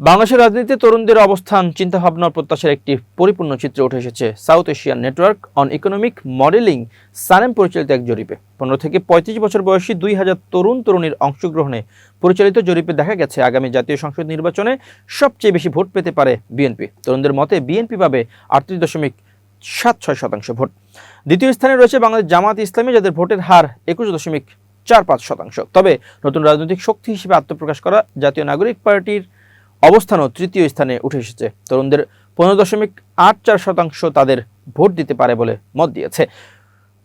বাংলাদেশের রাজনীতিতে তরুণদের অবস্থান, চিন্তাভাবনা ও প্রত্যাশার একটি পরিপূর্ণ চিত্র উঠে এসেছে South Asian Network on Economic Modelling SANEM পরিচালিত এক জরিপে। পনেরো থেকে পঁয়ত্রিশ বছর বয়সী দুই হাজার তরুণ তরুণীর অংশগ্রহণে পরিচালিত জরিপে দেখা গেছে, আগামী জাতীয় সংসদ নির্বাচনে সবচেয়ে বেশি ভোট পেতে পারে বিএনপি। তরুণদের মতে বিএনপি পাবে আটত্রিশ দশমিক সাত ছয় শতাংশ ভোট। দ্বিতীয় স্থানে রয়েছে বাংলাদেশ জামাত ইসলামী, যাদের ভোটের হার একুশ দশমিক চার পাঁচ শতাংশ। তবে নতুন রাজনৈতিক শক্তি হিসেবে আত্মপ্রকাশ করা জাতীয় নাগরিক পার্টির অবস্থানও তৃতীয় স্থানে উঠে এসেছে। তরুণদের পনেরো দশমিক আট চার শতাংশ তাদের ভোট দিতে পারে বলে মত দিয়েছে।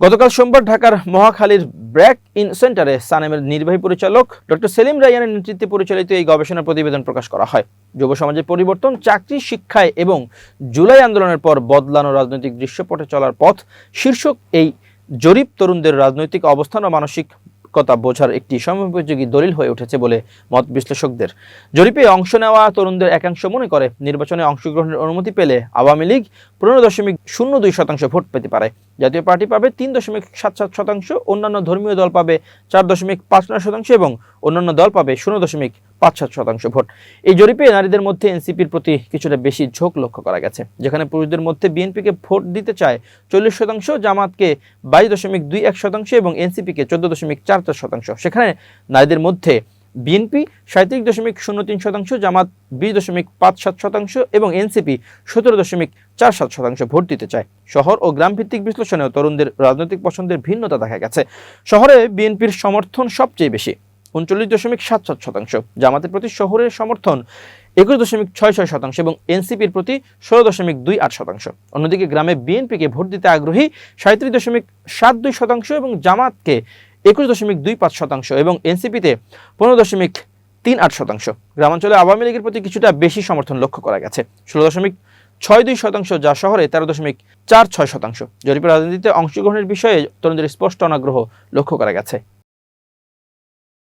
গতকাল সোমবার ঢাকার মহাখালীর ব্র্যাক ইন সেন্টারে সানেমের নির্বাহী পরিচালক ডক্টর সেলিম রাইয়ানের নেতৃত্বে পরিচালিত এই গবেষণা প্রতিবেদন প্রকাশ করা হয়। যুব সমাজের পরিবর্তন, চাকরি, শিক্ষায় এবং জুলাই আন্দোলনের পর বদলানো রাজনৈতিক দৃশ্যপটে চলার পথ শীর্ষক এই জরিপ তরুণদের রাজনৈতিক অবস্থান ও মানসিক কথা বোঝার একটি সময়োপযোগী দলিল হয়ে উঠেছে বলে মত বিশ্লেষকদের। জরিপে অংশ নেওয়া তরুণদের একাংশ মনে করে, নির্বাচনে অংশগ্রহণের অনুমতি পেলে আওয়ামী লীগ পনেরো দশমিক শূন্য দুই শতাংশ ভোট পেতে পারে। জাতীয় পার্টি পাবে তিন দশমিক সাত সাত শতাংশ, অন্যান্য ধর্মীয় দল পাবে চার দশমিক পাঁচ নয় শতাংশ এবং অন্যান্য দল পাবে শূন্য দশমিক পাঁচ সাত শতাংশ ভোট। এই জরিপে নারীদের মধ্যে এনসিপির প্রতি কিছুটা বেশি ঝোঁক লক্ষ্য করা গেছে, যেখানে পুরুষদের মধ্যে বিএনপিকে ভোট দিতে চায় চল্লিশ শতাংশ, জামাতকে বাইশ দশমিক দুই এক শতাংশ এবং এনসিপিকে চোদ্দ দশমিক চার চার শতাংশ। সেখানে নারীদের মধ্যে বিএনপি সাঁত্রিশ দশমিক শূন্য তিন শতাংশ, জামাত বিশ দশমিক পাঁচ সাত শতাংশ এবং এনসিপি সতেরো দশমিক চার সাত শতাংশ ভোট দিতে চায়। শহর ও গ্রাম ভিত্তিক বিশ্লেষণেও তরুণদের রাজনৈতিক পছন্দের ভিন্নতা দেখা গেছে। শহরে বিএনপির সমর্থন সবচেয়ে বেশি, উনচল্লিশ দশমিক সাত সাত শতাংশ। জামাতের প্রতি শহরের সমর্থন একুশ দশমিক ছয় ছয় শতাংশ এবং এনসিপির প্রতি ষোলো দশমিক দুই আট শতাংশ। অন্যদিকে গ্রামে বিএনপিকে ভোট দিতে আগ্রহী সাঁত্রিশ দশমিক সাত দুই শতাংশ এবং জামাতকে একুশ দশমিক দুই পাঁচ শতাংশ এবং এনসিপিতে পনেরো দশমিক তিন আট শতাংশ। গ্রামাঞ্চলে আওয়ামী লীগের প্রতি কিছুটা বেশি সমর্থন লক্ষ্য করা গেছে। ষোলো দশমিক ছয় দুই শতাংশ যা শহরে তেরো দশমিক চার ছয় শতাংশ। জরিপের রাজনীতিতে অংশগ্রহণের বিষয়ে তরুণদের স্পষ্ট অনাগ্রহ লক্ষ্য করা গেছে।